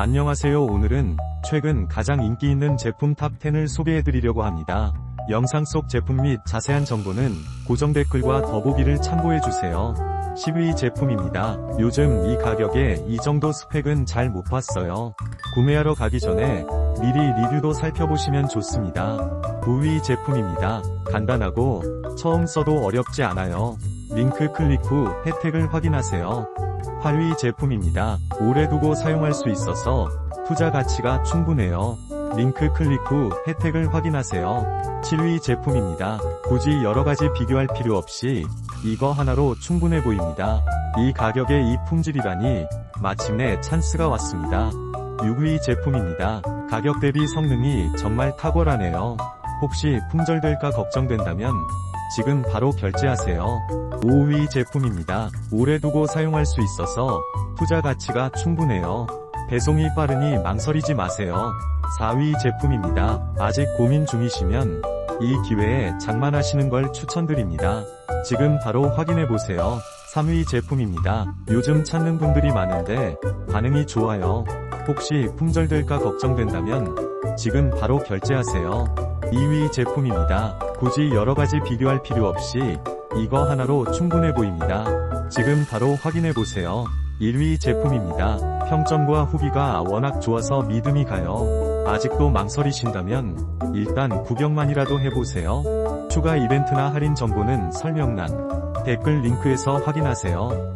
안녕하세요 오늘은 최근 가장 인기 있는 제품 탑10을 소개해드리려고 합니다. 영상 속 제품 및 자세한 정보는 고정 댓글과 더보기를 참고해주세요. 10위 제품입니다. 요즘 이 가격에 이 정도 스펙은 잘 못 봤어요. 구매하러 가기 전에 미리 리뷰도 살펴보시면 좋습니다. 9위 제품입니다. 간단하고 처음 써도 어렵지 않아요. 링크 클릭 후 혜택을 확인하세요. 8위 제품입니다. 오래 두고 사용할 수 있어서 투자 가치가 충분해요. 링크 클릭 후 혜택을 확인하세요. 7위 제품입니다. 굳이 여러가지 비교할 필요 없이 이거 하나로 충분해 보입니다. 이 가격에 이 품질이라니 마침내 찬스가 왔습니다. 6위 제품입니다. 가격 대비 성능이 정말 탁월하네요. 혹시 품절될까 걱정된다면 지금 바로 결제하세요. 5위 제품입니다. 오래 두고 사용할 수 있어서 투자 가치가 충분해요. 배송이 빠르니 망설이지 마세요. 4위 제품입니다. 아직 고민 중이시면 이 기회에 장만하시는 걸 추천드립니다. 지금 바로 확인해보세요. 3위 제품입니다. 요즘 찾는 분들이 많은데 반응이 좋아요. 혹시 품절될까 걱정된다면 지금 바로 결제하세요. 2위 제품입니다. 굳이 여러가지 비교할 필요 없이 이거 하나로 충분해 보입니다. 지금 바로 확인해 보세요. 1위 제품입니다. 평점과 후기가 워낙 좋아서 믿음이 가요. 아직도 망설이신다면 일단 구경만이라도 해보세요. 추가 이벤트나 할인 정보는 설명란, 댓글 링크에서 확인하세요.